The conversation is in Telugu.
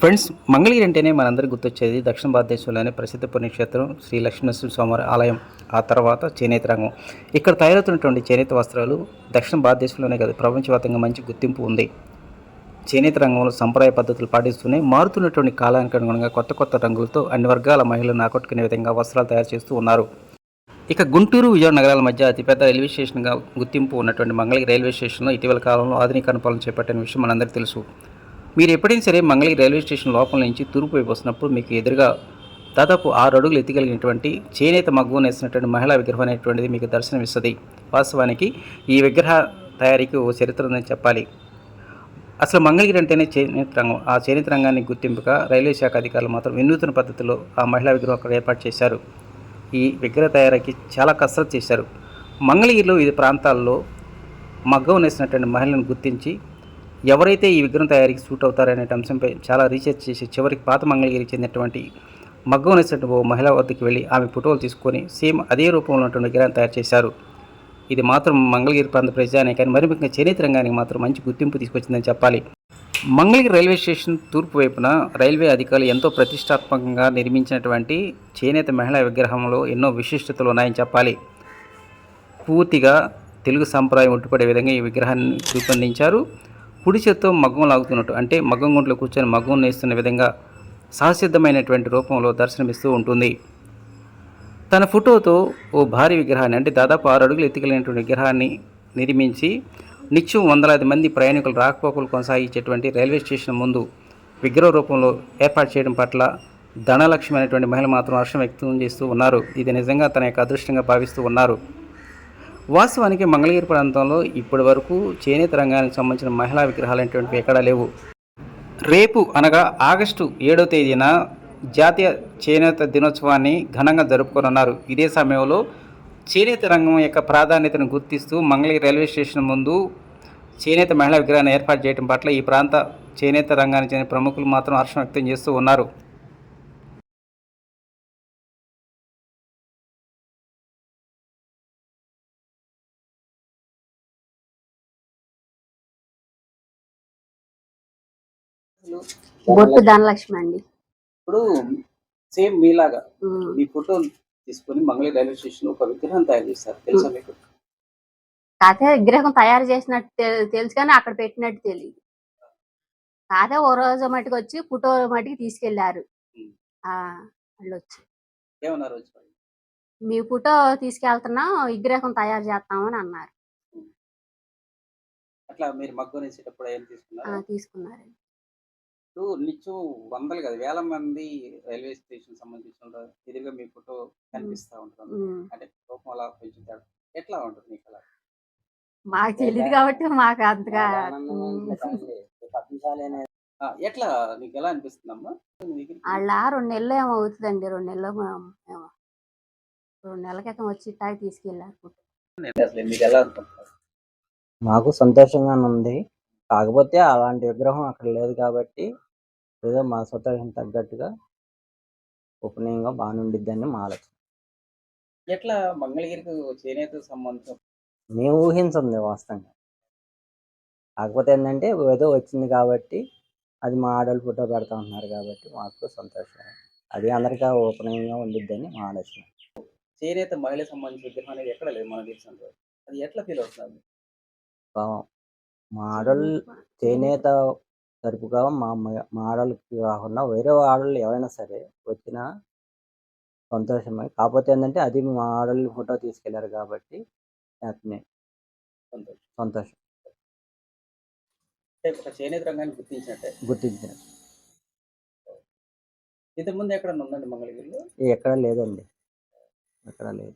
ఫ్రెండ్స్ మంగళగిరి అంటేనే మనందరికీ గుర్తొచ్చేది దక్షిణ భారతదేశంలోనే ప్రసిద్ధ పుణ్యక్షేత్రం శ్రీ లక్ష్మీనరసింహ స్వామివారి ఆలయం. ఆ తర్వాత చేనేత రంగం. ఇక్కడ తయారవుతున్నటువంటి చేనేత వస్త్రాలు దక్షిణ భారతదేశంలోనే కాదు ప్రపంచవ్యాప్తంగా మంచి గుర్తింపు ఉంది. చేనేత రంగంలో సంప్రదాయ పద్ధతులు పాటిస్తూనే మారుతున్నటువంటి కాలానికి అనుగుణంగా కొత్త కొత్త రంగులతో అన్ని వర్గాల మహిళలను ఆకట్టుకునే విధంగా వస్త్రాలు తయారు చేస్తూ ఉన్నారు. ఇక గుంటూరు విజయవాడ నగరాల మధ్య అతిపెద్ద రైల్వే స్టేషన్గా గుర్తింపు ఉన్నటువంటి మంగళగిరి రైల్వే స్టేషన్లో ఇటీవల కాలంలో ఆధునీకరణ పనులు చేపట్టిన విషయం మనందరికీ తెలుసు. మీరు ఎప్పుడైనా సరే మంగళగిరి రైల్వే స్టేషన్ లోపల నుంచి తూర్పు వైపు వస్తున్నప్పుడు మీకు ఎదురుగా దాదాపు ఆరు అడుగులు ఎత్తిగలిగినటువంటి చేనేత మగ్గు వేసినటువంటి మహిళా విగ్రహం అనేటువంటిది మీకు దర్శనమిస్తుంది. వాస్తవానికి ఈ విగ్రహ తయారీకి ఓ చరిత్ర ఉందని చెప్పాలి. అసలు మంగళగిరి అంటేనే చేనేత రంగం. ఆ చేనేత రంగాన్ని గుర్తింపుగా రైల్వే శాఖ అధికారులు మాత్రం వినూత్న పద్ధతిలో ఆ మహిళా విగ్రహం అక్కడ ఏర్పాటు చేశారు. ఈ విగ్రహ తయారీకి చాలా కసరత్తు చేశారు. మంగళగిరిలో వివిధ ప్రాంతాల్లో మగ్గం నేసినటువంటి మహిళలను గుర్తించి ఎవరైతే ఈ విగ్రహం తయారీకి సూట్ అవుతారనే అంశంపై చాలా రీసెర్చ్ చేసి చివరికి పాత మంగళగిరికి చెందినటువంటి మగ్గం నేసినటువంటి ఓ మహిళ వద్దకు వెళ్ళి ఆమె ఫోటోలు తీసుకొని సేమ్ అదే రూపంలో ఉన్నటువంటి విగ్రహాన్ని తయారు చేశారు. ఇది మాత్రం మంగళగిరి ప్రాంత ప్రజానే కానీ మరి ముఖ్యంగా చేనేత రంగానికి మాత్రం మంచి గుర్తింపు తీసుకొచ్చిందని చెప్పాలి. మంగళగిరి రైల్వే స్టేషన్ తూర్పు వైపున రైల్వే అధికారులు ఎంతో ప్రతిష్టాత్మకంగా నిర్మించినటువంటి చేనేత మహిళా విగ్రహంలో ఎన్నో విశిష్టతలు ఉన్నాయని చెప్పాలి. పూర్తిగా తెలుగు సంప్రదాయం ఉట్టుపడే విధంగా ఈ విగ్రహాన్ని రూపొందించారు. కుడి చేత్తో మగ్గం లాగుతున్నట్టు అంటే మగ్గం గుంట్లో కూర్చొని మగ్గం నేస్తున్న విధంగా సహసిద్ధమైనటువంటి రూపంలో దర్శనమిస్తూ ఉంటుంది. తన ఫోటోతో ఓ భారీ విగ్రహాన్ని అంటే దాదాపు ఆరు అడుగులు ఎత్తుకెళ్ళినటువంటి విగ్రహాన్ని నిర్మించి నిత్యం వందలాది మంది ప్రయాణికులు రాకపోకలు కొనసాగించేటువంటి రైల్వే స్టేషన్ ముందు విగ్రహ రూపంలో ఏర్పాటు చేయడం పట్ల ధనలక్ష్మి అనేటువంటి మహిళ మాత్రం హర్షం వ్యక్తం చేస్తూ ఉన్నారు. ఇది నిజంగా తన యొక్క అదృష్టంగా భావిస్తూ ఉన్నారు. వాస్తవానికి మంగళగిరి ప్రాంతంలో ఇప్పటి వరకు చేనేత రంగానికి సంబంధించిన మహిళా విగ్రహాలు అనేటువంటివి ఎక్కడా లేవు. రేపు అనగా ఆగస్టు ఏడవ తేదీన జాతీయ చేనేత దినోత్సవాన్ని ఘనంగా జరుపుకోనున్నారు. ఇదే సమయంలో చేనేత రంగం యొక్క ప్రాధాన్యతను గుర్తిస్తూ మంగళగిరి రైల్వే స్టేషన్ ముందు చేనేత మహిళా విగ్రహాన్ని ఏర్పాటు చేయడం పట్ల ఈ ప్రాంత చేనేత రంగానికి చెందిన ప్రముఖులు మాత్రం హర్షం వ్యక్తం చేస్తూ ఉన్నారు. బొట్టు ధనలక్ష్మి అండి. ఇప్పుడు సేమ్ మీలాగా. మీ ఫోటో తీసుకొని మంగళగిరి రైల్వే స్టేషన్ ఒక విగ్రహం తయారు చేస్తారు తెలుసా మీకు? కాకపోతే విగ్రహం తయారు చేసినట్టు తెలుసు కానీ అక్కడ పెట్టినట్టు తెలియదు కాకపోతే ఓ రోజు మటుకు వచ్చి ఫోటో మటుకు తీసుకెళ్ళారు. వాళ్ళు వచ్చి ఏమన్నారు? మీ ఫోటో తీసుకెళ్తున్నాం విగ్రహం తయారు చేస్తామని అన్నారు. అట్లా మీరు మగ్గం వేసేటప్పుడు ఏం ఆ, తీసుకున్నారు తీసుకున్నారు ఇప్పుడు నిత్యం వందలు కదా వేల మంది రైల్వే స్టేషన్ సంబంధించిన ఎదురుగా మీ ఫోటో కనిపిస్తా ఉంటుంది. అంటే రూపం అలా కొంచెం తేడా. ఎట్లా ఉంటుంది మీకు అలా? మాకు తెలియదు కాబట్టి మాకు అంతగా ఎట్లా నీకు ఎలా అనిపిస్తుందమ్మా? వాళ్ళ? రెండు నెలలు ఏమో అవుతుందండి. రెండు నెలలు ఏమో-. రెండు నెలల క్రితం వచ్చి ఇట్టాగే తీసుకెళ్ళారు మీకు ఎలా అనుకుంటున్నారు మాకు సంతోషంగానే ఉంది. కాకపోతే అలాంటి విగ్రహం అక్కడ లేదు కాబట్టి ఏదో మా సంతోషం తగ్గట్టుగా ఉపనయంగా బాగానే ఉండిద్దని మా ఆలోచన. ఎట్లా మంగళగిరికి చేనేత సంబంధం? మేము ఊహించింది వాస్తవంగా. కాకపోతే ఏంటంటే ఏదో వచ్చింది కాబట్టి అది మా ఆడవాళ్ళు ఫోటో పెడతా ఉంటున్నారు కాబట్టి మాకు సంతోషం. అది అందరికీ ఉపనయంగా ఉండిద్దని మా ఆలోచన. చేనేత మహిళ సంబంధించిన విగ్రహం అనేది ఎక్కడ లేదు తెలిసినంత వరకు. అది ఎట్లా ఫీల్ అవుతుంది? పాపం మా ఆడవాళ్ళు చేనేత తరపుగా మా మ- మా ఆడవాళ్ళకి కాకుండా వేరే ఆడవాళ్ళు ఎవరైనా సరే వచ్చినా సంతోషమే. కాకపోతే ఏంటంటే అది మా ఆడవాళ్ళు ఫోటో తీసుకెళ్ళారు కాబట్టి హ్యాపీనే. సంతోషం. చేనేత రంగాన్ని గుర్తించినట్టే. గుర్తించారు. ఇంతకుముందు ఎక్కడ ఉందండి మంగళగిరిలో? ఎక్కడ లేదండి. ఎక్కడ లేదు.